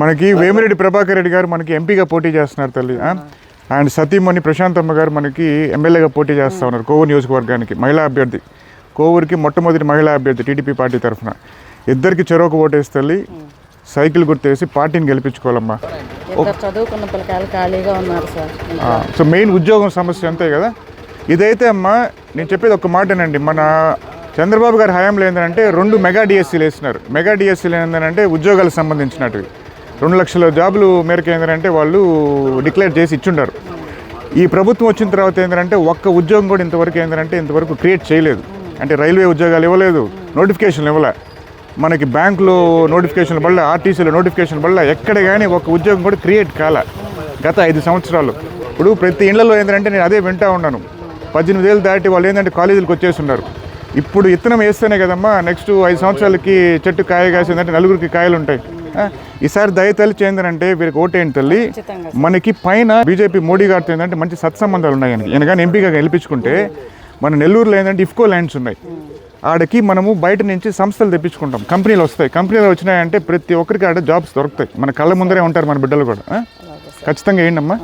మనకి వేమిరెడ్డి ప్రభాకర్ రెడ్డి గారు మనకి ఎంపీగా పోటీ చేస్తున్నారు తల్లి? అండ్ సతీమణి ప్రశాంతమ్మ గారు మనకి ఎమ్మెల్యేగా పోటీ చేస్తా ఉన్నారు కోవూరు నియోజకవర్గానికి మహిళా అభ్యర్థి. కోవూరుకి మొట్టమొదటి మహిళా అభ్యర్థి టీడీపీ పార్టీ తరఫున. ఇద్దరికి చెరోకు ఓటేసి తల్లి సైకిల్ గుర్తేసి పార్టీని గెలిపించుకోవాలమ్మా. చదువుకున్న పిల్లకాయలు ఖాళీగా ఉన్నారు సార్. సో మెయిన్ ఉద్యోగం సమస్య అంతే కదా? ఇదైతే అమ్మా నేను చెప్పేది ఒక మాటనండి. మన చంద్రబాబు గారి హయాంలో ఏంటంటే రెండు మెగా డిఎస్సీలు వేసినారు. మెగా డిఎస్సీలు ఏంటంటే ఉద్యోగాలకు సంబంధించినటివి. రెండు లక్షల జాబులు మేరకు ఏంటంటే వాళ్ళు డిక్లేర్ చేసి ఇచ్చుండారు. ఈ ప్రభుత్వం వచ్చిన తర్వాత ఏంటంటే ఒక్క ఉద్యోగం కూడా ఇంతవరకు ఏంటంటే ఇంతవరకు క్రియేట్ చేయలేదు. అంటే రైల్వే ఉద్యోగాలు ఇవ్వలేదు నోటిఫికేషన్లు ఇవ్వలే. మనకి బ్యాంకులో నోటిఫికేషన్ వల్ల ఆర్టీసీలో నోటిఫికేషన్ వల్ల ఎక్కడ కానీ ఒక ఉద్యోగం కూడా క్రియేట్ కాల గత ఐదు సంవత్సరాలు. ఇప్పుడు ప్రతి ఇళ్ళలో ఏంటంటే నేను అదే వింటా ఉన్నాను. పద్దెనిమిది ఏళ్ళు దాటి వాళ్ళు ఏంటంటే కాలేజీలకు వచ్చేసి ఇప్పుడు ఇత్తనం వేస్తేనే కదమ్మా నెక్స్ట్ ఐదు సంవత్సరాలకి చెట్టు కాయ కాసిందంటే నలుగురికి కాయలు ఉంటాయి ఈసారి దయ తల్లి ఏంటంటే వీరికి ఓటేంటి తల్లి. మనకి పైన బీజేపీ మోడీ గారితో ఏంటంటే మంచి సత్సంబంధాలు ఉన్నాయి ఆయనకి ఈయన కానీ ఎంపీగా గెలిపించుకుంటే మన నెల్లూరులో ఏంటంటే ఇఫ్కో ల్యాండ్స్ ఉన్నాయి. ఆడకి మనము బయట నుంచి సంస్థలు తెప్పించుకుంటాం. కంపెనీలు వస్తాయి. కంపెనీలు వచ్చినాయంటే ప్రతి ఒక్కరికి ఆడ జాబ్స్ దొరుకుతాయి. మన కళ్ళ ముందరే ఉంటారు మన బిడ్డలు కూడా? ఖచ్చితంగా ఏంటమ్మా